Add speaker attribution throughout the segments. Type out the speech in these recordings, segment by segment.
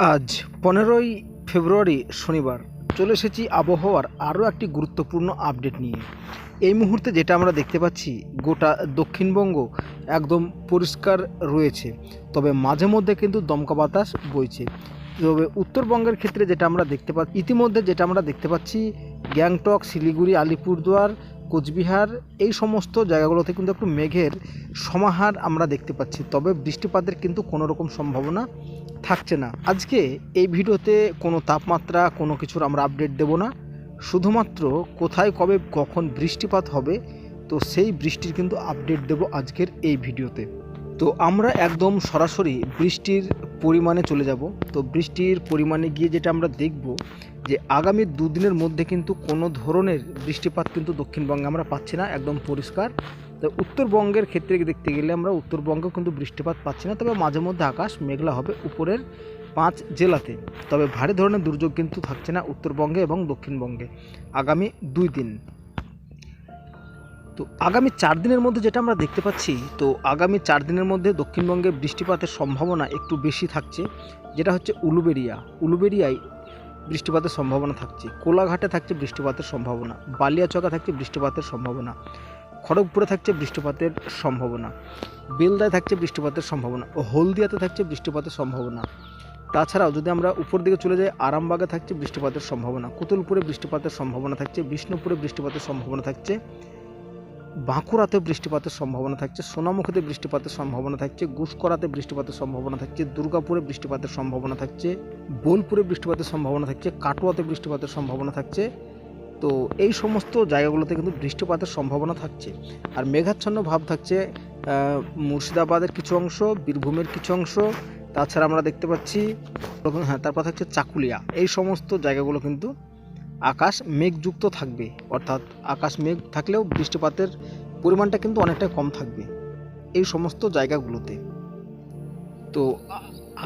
Speaker 1: আজ পনেরোই ফেব্রুয়ারি শনিবার চলে এসেছি আবহাওয়ার আরও একটি গুরুত্বপূর্ণ আপডেট নিয়ে। এই মুহূর্তে যেটা আমরা দেখতে পাচ্ছি, গোটা দক্ষিণবঙ্গ একদম পরিষ্কার রয়েছে, তবে মাঝে মধ্যে কিন্তু দমকা বাতাস বইছে। তবে উত্তরবঙ্গের ক্ষেত্রে যেটা আমরা দেখতে পাচ্ছি, ইতিমধ্যে যেটা আমরা দেখতে পাচ্ছি, গ্যাংটক, শিলিগুড়ি, আলিপুরদুয়ার কোচবিহার, এই সমস্ত জায়গাগুলোতে কিন্তু একটু মেঘের সমাহার আমরা দেখতে পাচ্ছি। তবে বৃষ্টিপাতের কিন্তু কোনো রকম সম্ভাবনা থাকছে না। আজকে এই ভিডিওতে কোনো তাপমাত্রা, কোনো কিছুর আমরা আপডেট দেব না। শুধুমাত্র কোথায়, কবে, কখন বৃষ্টিপাত হবে, তো সেই বৃষ্টির কিন্তু আপডেট দেব আজকের এই ভিডিওতে। তো আমরা একদম সরাসরি বৃষ্টির পরিমাণে চলে যাব। তো বৃষ্টির পরিমাণে গিয়ে যেটা আমরা দেখব যে আগামী দুদিনের মধ্যে কিন্তু কোনো ধরনের বৃষ্টিপাত কিন্তু দক্ষিণবঙ্গে আমরা পাচ্ছি না, একদম পরিষ্কার। তো উত্তরবঙ্গের ক্ষেত্রে দেখতে গেলে আমরা উত্তরবঙ্গেও কিন্তু বৃষ্টিপাত পাচ্ছি না, তবে মাঝে মধ্যে আকাশ মেঘলা হবে উপরের পাঁচ জেলাতে। তবে ভারী ধরনের দুর্যোগ কিন্তু থাকছে না উত্তরবঙ্গে এবং দক্ষিণবঙ্গে আগামী দুই দিন। তো আগামী চার দিনের মধ্যে যেটা আমরা দেখতে পাচ্ছি, তো আগামী চার দিনের মধ্যে দক্ষিণবঙ্গে বৃষ্টিপাতের সম্ভাবনা একটু বেশি থাকছে, যেটা হচ্ছে উলুবেরিয়া। উলুবেরিয়ায় বৃষ্টিপাতের সম্ভাবনা থাকছে। কোলাঘাটে থাকছে বৃষ্টিপাতের সম্ভাবনা। বালিয়াচকা থাকছে বৃষ্টিপাতের সম্ভাবনা। খড়গপুরে থাকছে বৃষ্টিপাতের সম্ভাবনা। বেলদায় থাকছে বৃষ্টিপাতের সম্ভাবনা। হলদিয়াতে থাকছে বৃষ্টিপাতের সম্ভাবনা। তাছাড়াও যদি আমরা উপর দিকে চলে যাই, আরামবাগে থাকছে বৃষ্টিপাতের সম্ভাবনা। কুতুলপুরে বৃষ্টিপাতের সম্ভাবনা থাকছে, বিষ্ণুপুরে বৃষ্টিপাতের সম্ভাবনা থাকছে। বাঁকুড়াতে বৃষ্টিপাতের সম্ভাবনা থাকছে, সোনামুখীতে বৃষ্টিপাতের সম্ভাবনা থাকছে, গুসকরাতে বৃষ্টিপাতের সম্ভাবনা থাকছে, দুর্গাপুরে বৃষ্টিপাতের সম্ভাবনা থাকছে, বোলপুরে বৃষ্টিপাতের সম্ভাবনা থাকছে, কাটোয়াতে বৃষ্টিপাতের সম্ভাবনা থাকছে। তো এই সমস্ত জায়গাগুলোতে কিন্তু বৃষ্টিপাতের সম্ভাবনা থাকছে। আর মেঘাচ্ছন্ন ভাব থাকছে মুর্শিদাবাদের কিছু অংশ, বীরভূমের কিছু অংশ, তাছাড়া আমরা দেখতে পাচ্ছি হ্যাঁ তারপর থাকছে চাকুলিয়া। এই সমস্ত জায়গাগুলো কিন্তু আকাশ মেঘযুক্ত থাকবে, অর্থাৎ আকাশ মেঘ থাকলেও বৃষ্টিপাতের পরিমাণটা কিন্তু অনেকটা কম থাকবে এই সমস্ত জায়গাগুলোতে। তো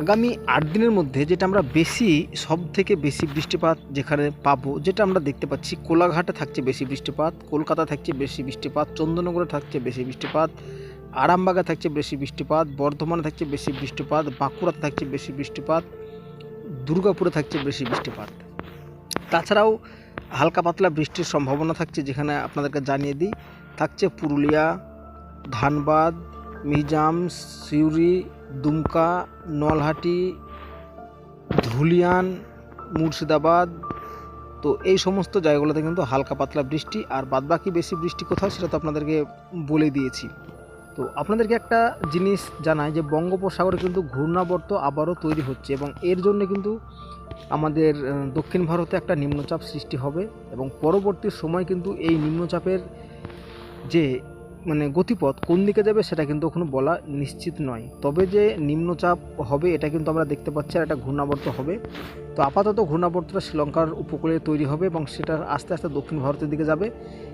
Speaker 1: আগামী আট দিনের মধ্যে যেটা আমরা বেশি সব থেকে বেশি বৃষ্টিপাত যেখানে পাবো, যেটা আমরা দেখতে পাচ্ছি কোলাঘাটে থাকছে বেশি বৃষ্টিপাত, কলকাতা থাকছে বেশি বৃষ্টিপাত, চন্দননগরে থাকছে বেশি বৃষ্টিপাত, আরামবাগে থাকছে বেশি বৃষ্টিপাত, বর্ধমানে থাকছে বেশি বৃষ্টিপাত, বাঁকুড়াতে থাকছে বেশি বৃষ্টিপাত, দুর্গাপুরে থাকছে বেশি বৃষ্টিপাত। তাছাড়াও হালকা পাতলা বৃষ্টির সম্ভাবনা থাকছে, যেখানে আপনাদেরকে জানিয়ে দিই, থাকছে পুরুলিয়া, ধানবাদ মিজাম সিউড়ি, দুমকা, নলহাটি, ধুলিয়ান, মুর্শিদাবাদ। তো এই সমস্ত জায়গাগুলোতে কিন্তু হালকা পাতলা বৃষ্টি, আর বাদবাকি বেশি বৃষ্টি কোথাও সেটা তো আপনাদেরকে বলে দিয়েছি। তো আপনাদেরকে একটা জিনিস জানাই যে বঙ্গোপসাগরে কিন্তু ঘূর্ণাবর্ত আবারও তৈরি হচ্ছে এবং এর জন্য কিন্তু আমাদের দক্ষিণ ভারতে একটা নিম্নচাপ সৃষ্টি হবে এবং পরবর্তী সময় কিন্তু এই নিম্নচাপের যে মানে গতিপথ কোন দিকে যাবে সেটা কিন্তু এখনও বলা নিশ্চিত নয়। তবে যে নিম্নচাপ হবে এটা কিন্তু আমরা দেখতে পাচ্ছি আর একটা ঘূর্ণাবর্ত হবে। তো আপাতত ঘূর্ণাবর্তটা শ্রীলঙ্কার উপকূলে তৈরি হবে এবং সেটা আস্তে আস্তে দক্ষিণ ভারতের দিকে যাবে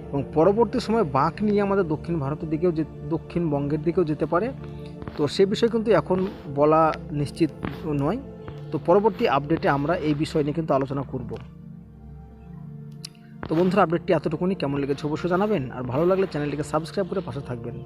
Speaker 1: এবং পরবর্তী সময় বাঁক নিয়ে আমাদের দক্ষিণ ভারতের দিকেও যে দক্ষিণবঙ্গের দিকেও যেতে পারে। তো সে বিষয়ে কিন্তু এখন বলা নিশ্চিত নয়। তো পরবর্তী আপডেটে আমরা এই বিষয় নিয়ে কিন্তু আলোচনা করব। তো বন্ধুরা আপডেটটি এতটুকুনি। কেমন লেগেছে অবশ্যই জানাবেন। আর ভালো লাগলে চ্যানেলটিকে সাবস্ক্রাইব করে পাশে থাকবেন।